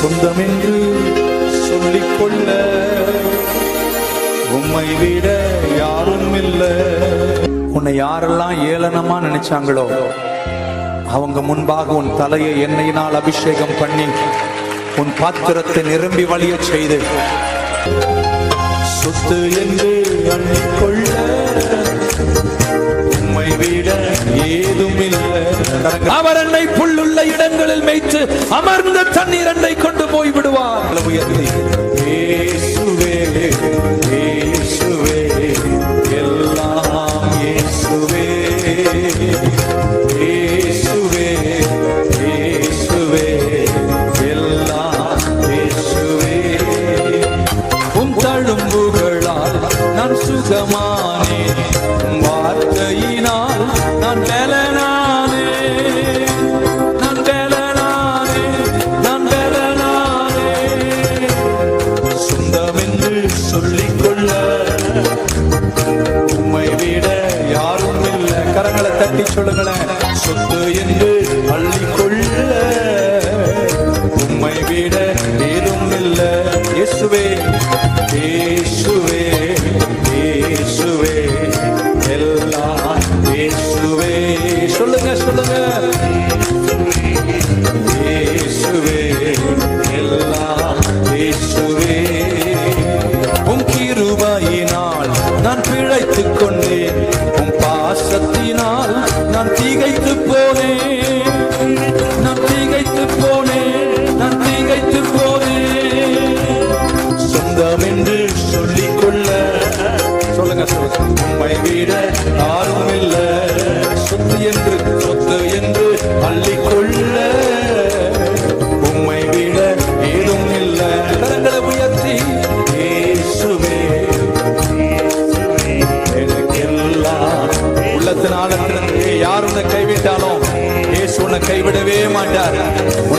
சொந்தம் என்று சொல்லிக்கொள்ள உம்மை விட யாரும் இல்லை. உன்னை யாரெல்லாம் ஏளனமா நினைச்சாங்களோ அவங்க முன்பாக உன் தலையை எண்ணெயினால் அபிஷேகம் பண்ணி உன் பாத்திரத்தை நிரம்பி வழிய செய்து சொத்து என்று கொள்ள உம்மை விட ஏதும் இல்லை அவர் என்னை புல்லுள்ள இடங்களில் மேய்த்து அமர்ந்த தண்ணீர் என்னை கொண்டு போய் விடுவார். உயர்த்தி. கைவிடவே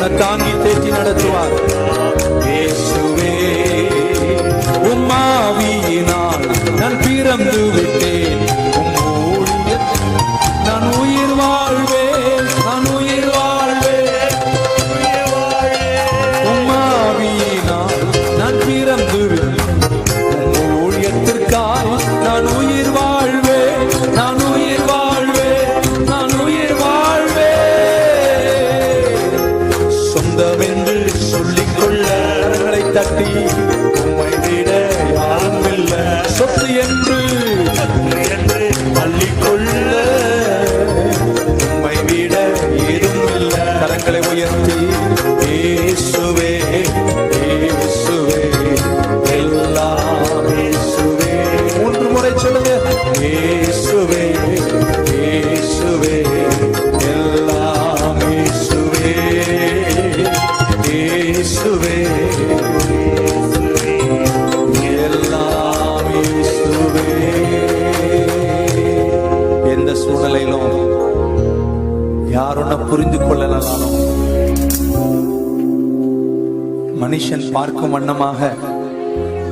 தட்டி வண்ணமாக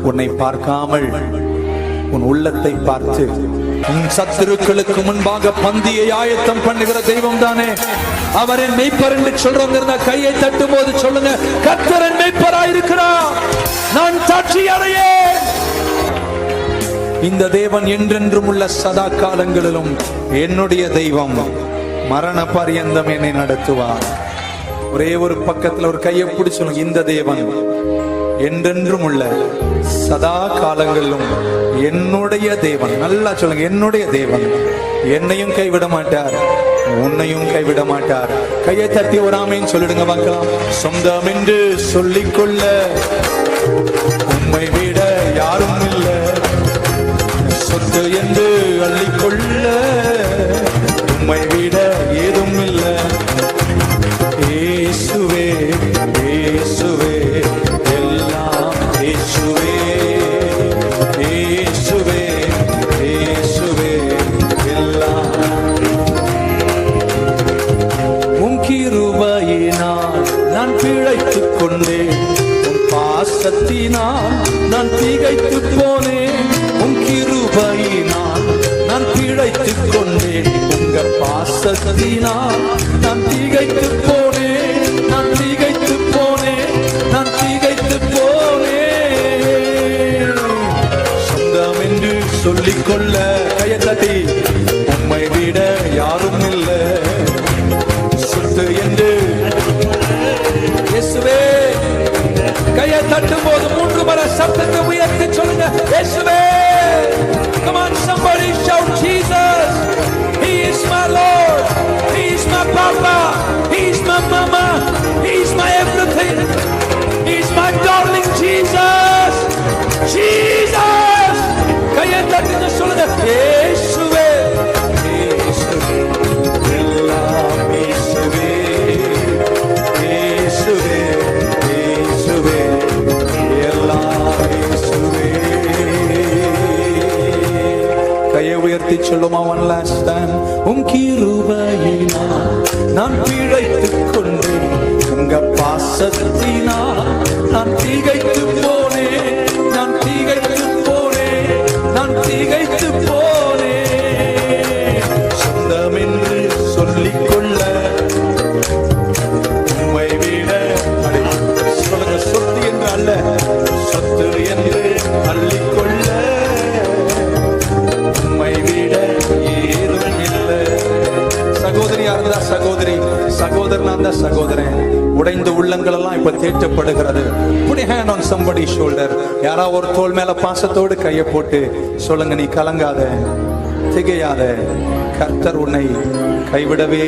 உன்னை பார்க்காமல் உன் உள்ளத்தை பார்த்து உன் சத்துருக்களுக்கு முன்பாக பந்தியை ஆயத்தம் பண்ணுகிற தெய்வம் தானே அவரின் மெய்ப்பர் என்று சொல்றவங்க இருந்தா கையை தட்டும் போது சொல்லுங்க கத்தரன் மெய்ப்பராயிருக்கிறார் நான் சாட்சி அடையேன். இந்த தேவன் என்றென்றும் உள்ள சதா காலங்களிலும் என்னுடைய தெய்வம் மரண பரியந்தம் என்னை நடத்துவார். ஒரே ஒரு பக்கத்துல ஒரு கையை பிடிச்சு இந்த தேவன் என்றென்றும் உள்ள சதா காலங்களிலும் என்னுடைய தேவன் நல்லா சொல்லுங்க என்னுடைய தேவன் என்னையும் கைவிட மாட்டார் உன்னையும் கைவிட மாட்டார். கையை தட்டி ஒரு சொல்லிடுங்க பார்க்கலாம். சொந்தம் என்று சொல்லிக்கொள்ள உண்மை விட யாரும் இல்லை. சொத்து என்று அள்ளிக்கொள்ள உண்மை விட உயர்த்தி சொல்லுமா ஒன் லாஸ்ட் டைம் உம் கிருபையினா நான் பிழைத்துக் கொண்டேன். உங்க பாசத்தினா நான் திகைத்து போனேன். நான் திகைத்து போனேன். நான் திகை அல்ல சொத்து என்று அள்ளிக்கொள்ள. உண்மை விட ஏதும் இல்லை. சகோதரியா இருந்தா சகோதரி. சகோதரனா இருந்தா சகோதரன். உடைந்த உள்ளங்கள் எல்லாம் இப்ப தேற்றப்படுகிறது. புடி ஹேண்ட் ஆன் சம்படி ஷோல்டர் யாரா ஒரு தோல் மேல பாசத்தோடு கையை போட்டு சொல்லுங்க நீ கலங்காத. திகையாத கர்த்தர் உன்னை கைவிடவே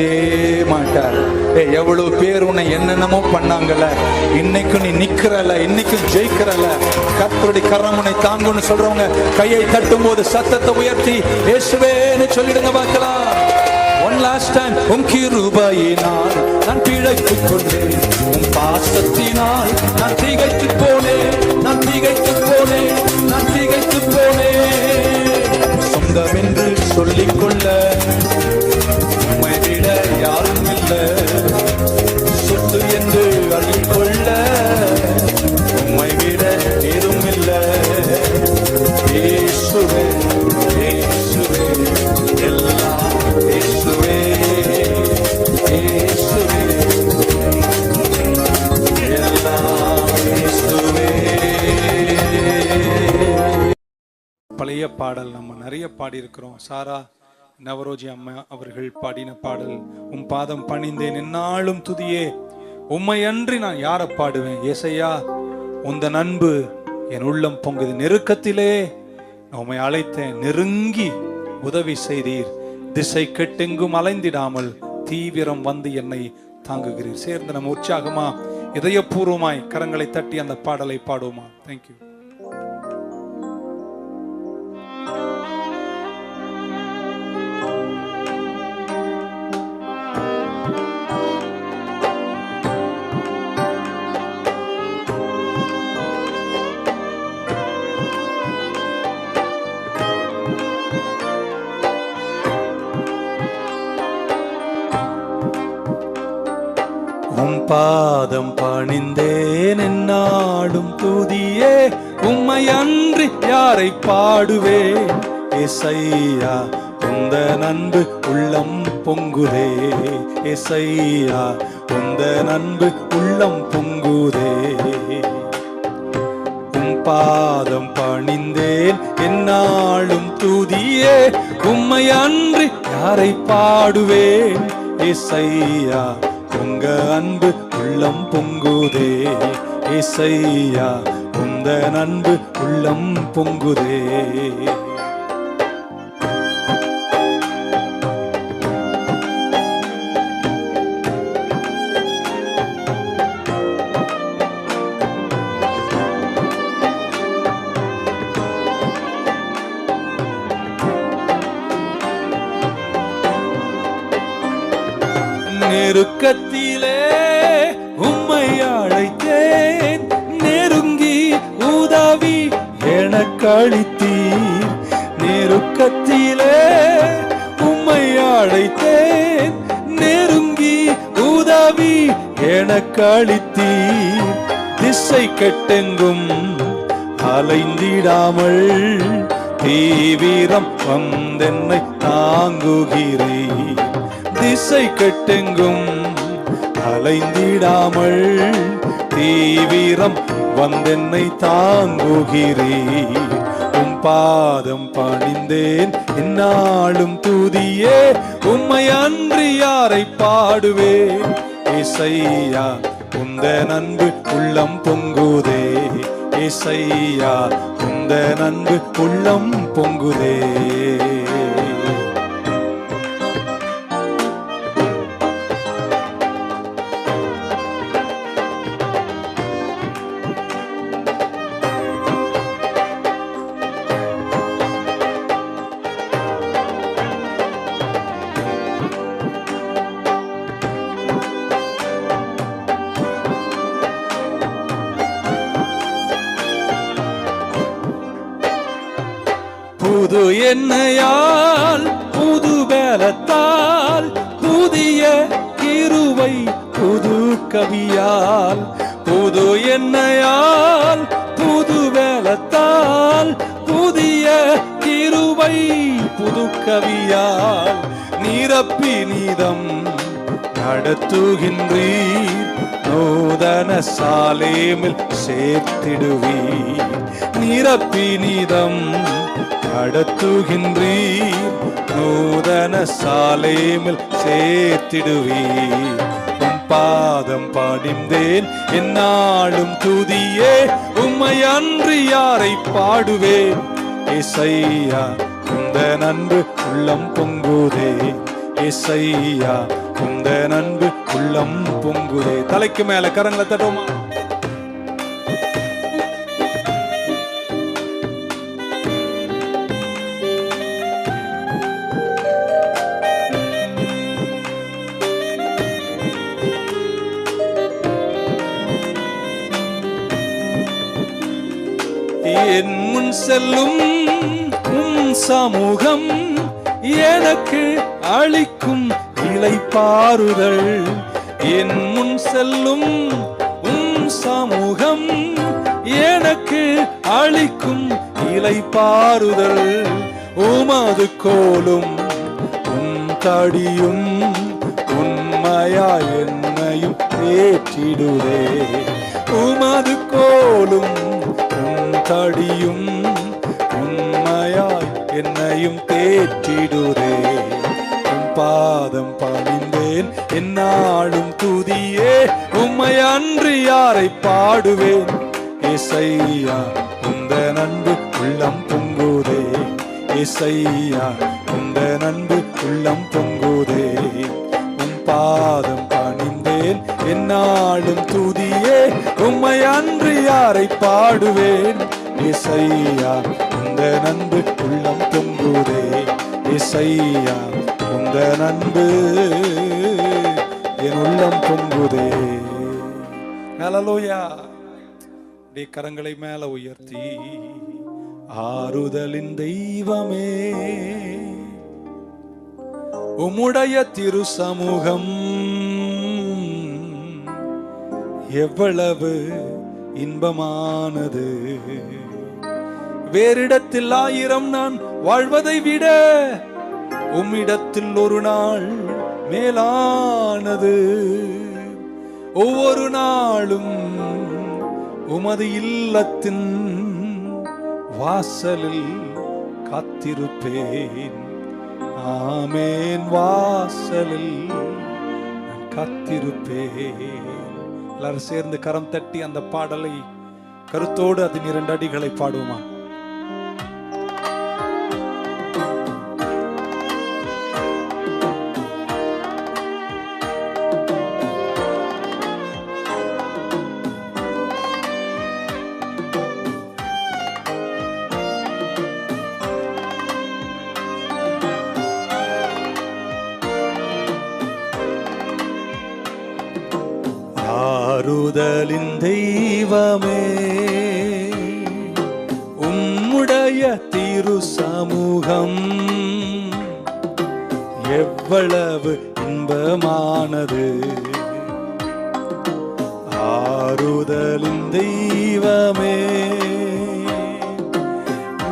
மாட்டார். ஏ எவ்வளவு பேர் உன்னை என்னென்னமோ பண்ணாங்கல்ல. இன்னைக்கும் நீ நிக்கிறல இன்னைக்கு ஜெயிக்கிறல கர்த்தருடைய கரம் உன்னை தாங்குன்னு சொல்றவங்க கையை தட்டும் போது சத்தத்தை உயர்த்தி இயேசுவேன்னு சொல்லிடுங்க பார்க்கலாம். ஒன் லாஸ்ட் டைம் உம் கிருபையினால் நான் பிழைத்துக் கொண்டேன். உம் பாசத்தினால் நான் திகைத்து போனேன். நான் திகைத்து போனேன். நான் திகைத்து போனேன். சொந்தமின் சொல்லிக்கொள்ள. இருக்கிறோம் சாரா நவரோஜி அம்மா அவர்கள் பாடின பாடல் உம் பாதம் பணிந்தேன் என்னாலும் துதியே உம்மை அன்றி நான் யாரை பாடுவேன்? ஏசையா உந்த நண்பு என் உள்ளம் பொங்குது நெருக்கத்திலே உம்மை அழைத்தேன். நெருங்கி உதவி செய்தீர். திசை கெட்டெங்கும் அலைந்திடாமல் தீவிரம் வந்து என்னை தாங்குகிறீர். சேர்ந்து நம்ம உற்சாகமா இதயபூர்வமாய் கரங்களை தட்டி அந்த பாடலை பாடுவோமா? தேங்க்யூ பாதம் பணிந்தேன் என்னாடும் துதியே உம்மை அன்றி யாரை பாடுவே? இசையா உந்த நன்பு உள்ளம் பொங்குதே. இசையா உந்த நன்பு உள்ளம் பொங்குதே. பாதம் பணிந்தேன் என்னாலும் துதியே உம்மை அன்றி யாரை பாடுவேன்? இசையா உங்க அன்பு உள்ளம் பொங்குதே. இசையா உந்த அன்பு உள்ளம் பொங்குதே. எட்டெங்கும் அலைந்திடாமல் தீவிரம் வந்தென்னை தாங்குகிறே. திசை கெட்டெங்கும் அலைந்திடாமல் தீவிரம் வந்தென்னை தாங்குகிறே. உம் பாதம் பணிந்தேன் என்னாலும் தூதியே உம்மை அன்றி யாரை பாடுவேன்? இசையா உந்த நன்பு உள்ளம் பொங்குதே. இசையா உந்த நன்பு உள்ளம் பொங்குதே. புது எண்ணெயால் புது பலத்தால் புதிய கிருவை புது கவியால் புது எண்ணெயால் புது வேலத்தால் புதிய கிருவை புது கவியால் நிரப்பி நீதம் நடத்துகின்றீர். நூதன சாலேமில் சேர்த்திடுவி நிரப்பி நீதம் நடத்துகின்றீர் நூதன சாலேமில் சேர்த்திடுவீர் பாதம் பாடிந்தேன் என்னாலும் துதியே உம்மை அன்று யாரை பாடுவேன்? இசையா இந்த நன்று உள்ளம் பொங்குதே. இசையா உந்த நண்பு உள்ளம் பொங்குதே. தலைக்கு மேல கரங்களை தட்டுமா என் முன் செல்லும் உம் சமூகம் எனக்கு அளிக்கும் இலைப்பாறுதல் என் முன் செல்லும் உம் சமூகம் எனக்கு அளிக்கும் இலை இலைப்பாறுதல் உமது கோலும் உன் தடியும் உண்மையா என்னையும் ஏற்றிடுதே. உமது கோலும் உன் தடியும் உண்மையாய் என்னையும் தேற்றிடுதே பாதம் பணிந்தேன் என்னாலும் துதியே உம்மை அன்று யாரை பாடுவேன்? இசையா உந்த நண்பு உள்ளம் பொங்குதே. இசையா உந்த நண்பு உள்ளம் பொங்குதே. உன் பாதம் பணிந்தேன் என்னாலும் துதியே உம்மை அன்று யாரை பாடுவேன்? இசையா உந்த நண்பு உள்ளம் பொங்குதே. இசையா உந்த நன்பு என் உள்ளம் பொங்குதே. ஹalleluya. அப்படியே கரங்களை மேல உயர்த்தி ஆறுதலின் தெய்வமே. உம்முடைய திரு சமூகம் எவ்வளவு இன்பமானது. வேறிடத்தில் ஆயிரம் நான் வாழ்வதை விட உம்மிடத்தில் ஒரு நாள் மேலானது. ஒவ்வொரு நாளும் உமது இல்லத்தின் வாசலில் காத்திருப்பேன். ஆமேன் வாசலில் நான் காத்திருப்பேன். எல்லாரும் சேர்ந்து கரம் தட்டி அந்த பாடலை கருத்தோடு அதன் இரண்டு அடிகளை பாடுவான் முதலின் தெய்வமே. உம்முடைய திரு சமூகம் எவ்வளவு இன்பமானது. ஆறுதலின் தெய்வமே.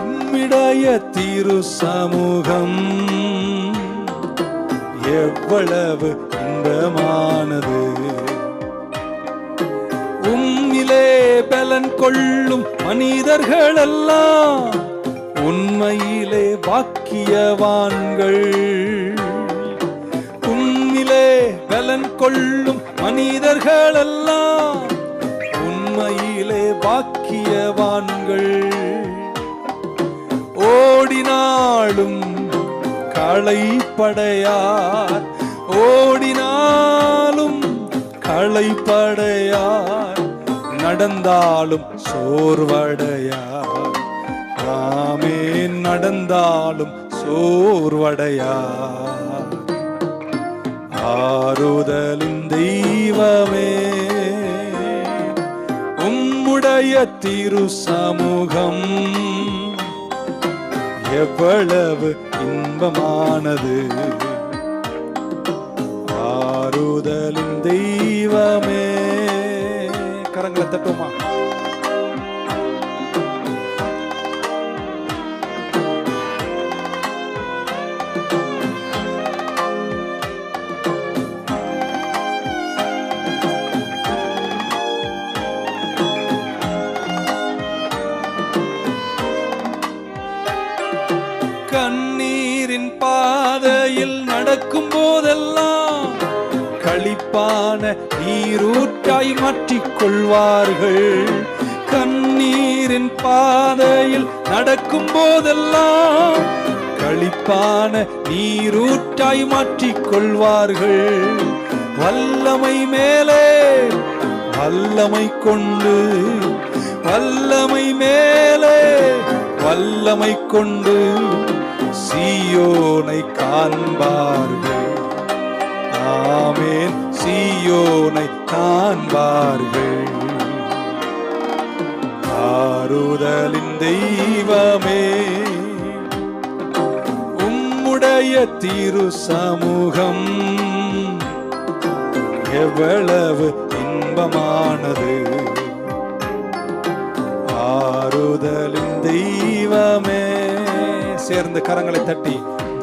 உம்மிடைய திரு சமூகம் எவ்வளவு இன்பமானது. கொள்ளும் மனிதர்களெல்லாம் உண்மையிலே பாக்கியவான்கள் உம்மிலே பலன் கொள்ளும் மனிதர்களெல்லாம் உண்மையிலே பாக்கியவான்கள் ஓடினாலும் களைப்படையார். ஓடினாலும் களைப்படையார். நடந்தாலும் சோர்வடையா ஆமேன் நடந்தாலும் சோர்வடையா ஆறுதலின் தெய்வமே உம்முடைய திரு சமூகம் எவ்வளவு இன்பமானது. ஆறுதலின் தெய்வமே. கரங்களை தட்டுமா கொள்வார்கள் கண்ணீரின் பாதையில் நடக்கும் போதெல்லாம் களிப்பான நீரூற்றாய் மாற்றிக் கொள்வார்கள். வல்லமை மேலே வல்லமை கொண்டு வல்லமை மேலே வல்லமை கொண்டு சீயோனை காண்பார்கள். ஆமேன் சீயோனை காண்பார்கள். ஆறுதலின் தெய்வமே உம்முடைய திரு சமூகம் எவ்வளவு இன்பமானது. ஆறுதலின் தெய்வமே சேர்ந்து கரங்களை தட்டி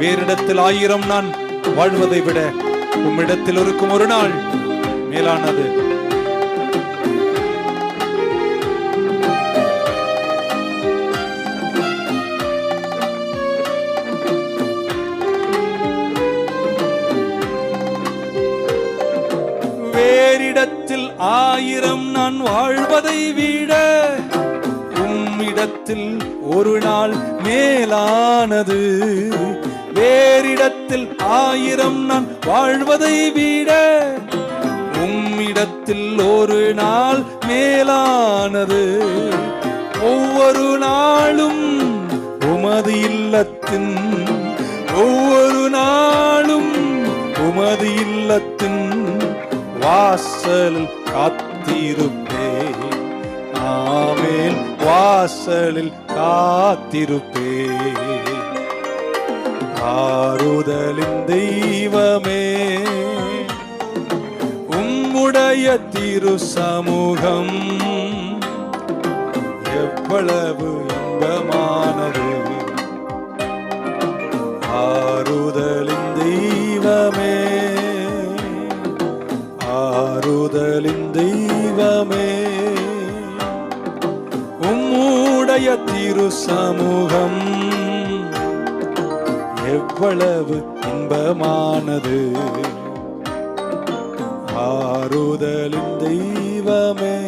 வேறிடத்தில் ஆயிரம் நான் வாழ்வதை விட உம்மிடத்தில் இருக்கும் ஒரு நாள் மேலானது. நான் வாழ்வதை விட உம்மிடத்தில் ஒரு நாள் மேலானது. வேறிடத்தில் ஆயிரம் நான் வாழ்வதை விட உம்மிடத்தில் ஒரு நாள் மேலானது. ஒவ்வொரு நாளும் உமது இல்லத்தின் ஒவ்வொரு நாளும் உமது இல்லத்தின் வாசலில் காத்திருப்பே. ஆமேல் வாசலில் காத்திருப்பே. ஆறுதலின் தெய்வமே உம்முடைய திரு சமூகம் எவ்வளவு இன்பமானது. ஆறுதலின் தெய்வமே ஆறுதலின் தெய்வம் உம்முடைய திரு சமூகம் எவ்வளவு இன்பமானது. ஆறுதலின் தெய்வமே.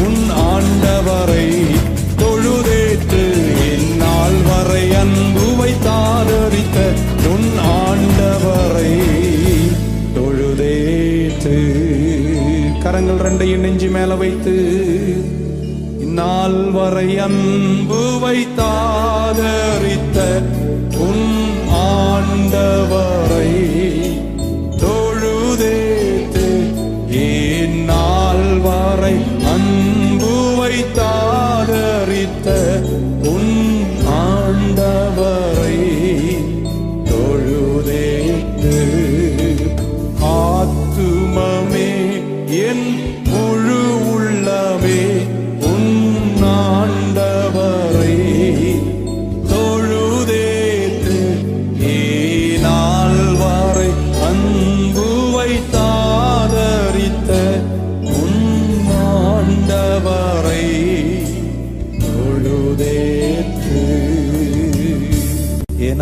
உன் ஆண்டவரை தொழுதேத்து என்னால் வரை அன்பு வைத்தாதரித்த உன் ஆண்டவரை தொழுதேத்து கரங்கள் ரெண்டையும் நெஞ்சு மேல வைத்து இந்நாள் வரை அன்பு வைத்தாதரித்த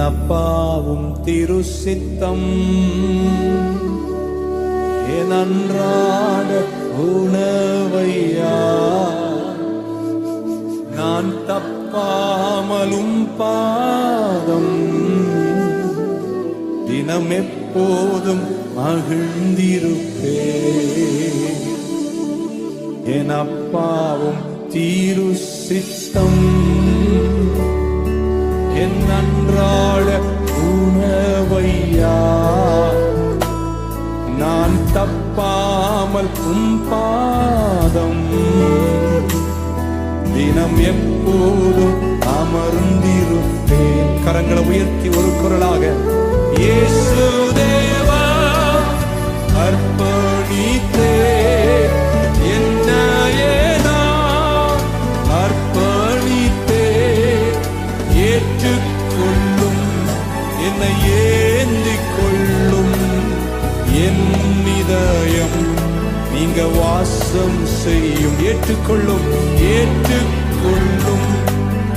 அப்பாவும் திருசித்தம் என் அன்றாட உணவையா நான் தப்பாமலும் பாதம். தினம் எப்போதும் மகிழ்ந்திருப்பே என் அப்பாவும் தீரு சித்தம் என் உணவையா நான் தப்பாமல் பாதம் தினம் எப்போதும் அமர்ந்திருப்பேன். கரங்களை உயர்த்தி ஒரு குரலாக இயேசு தேவா அர்ப்பணித்தேன் நீங்க வாசம் செய்யும் ஏற்றுக்கொள்ளும் ஏற்றுக்கொள்ளும்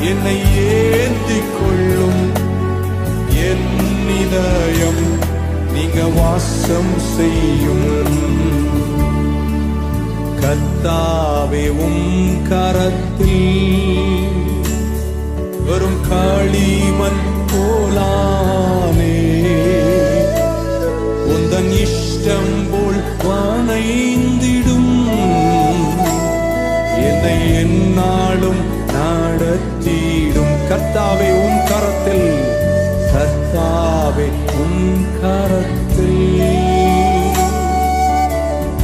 என்னை ஏந்திக் கொள்ளும் என் இதயம் நீங்க வாசம் செய்யும். கத்தாவே உம் கரத்தில் வெறும் களிமண் போலானே கர்த்தாவே உன் கரத்தில். கர்த்தாவே உன் கரத்தில்.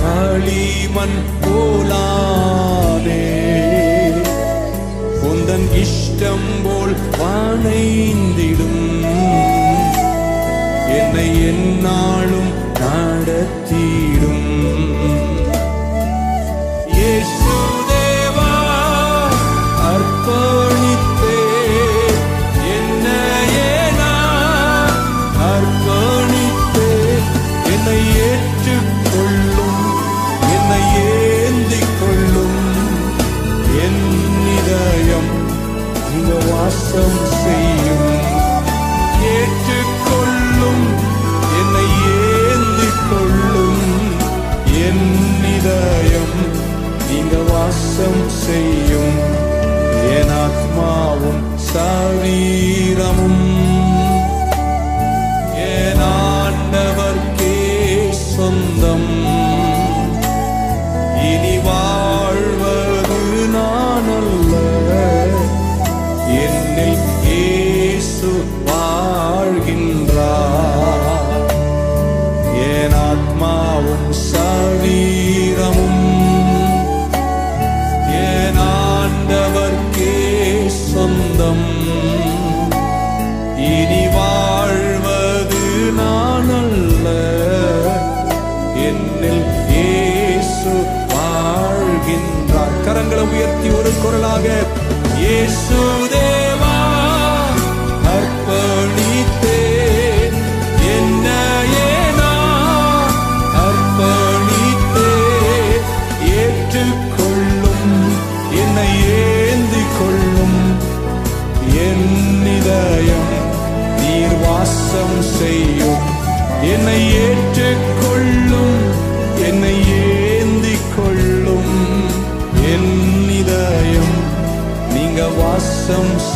களிமண் போலானே உந்தன் இஷ்டம் போல் வானைந்திடும் என்னை என்னாலும் நடத்திடும். இயேசுதேவா, கரங்களை உயர்த்தி ஒரு குரலாக இயேசு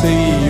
வாசம்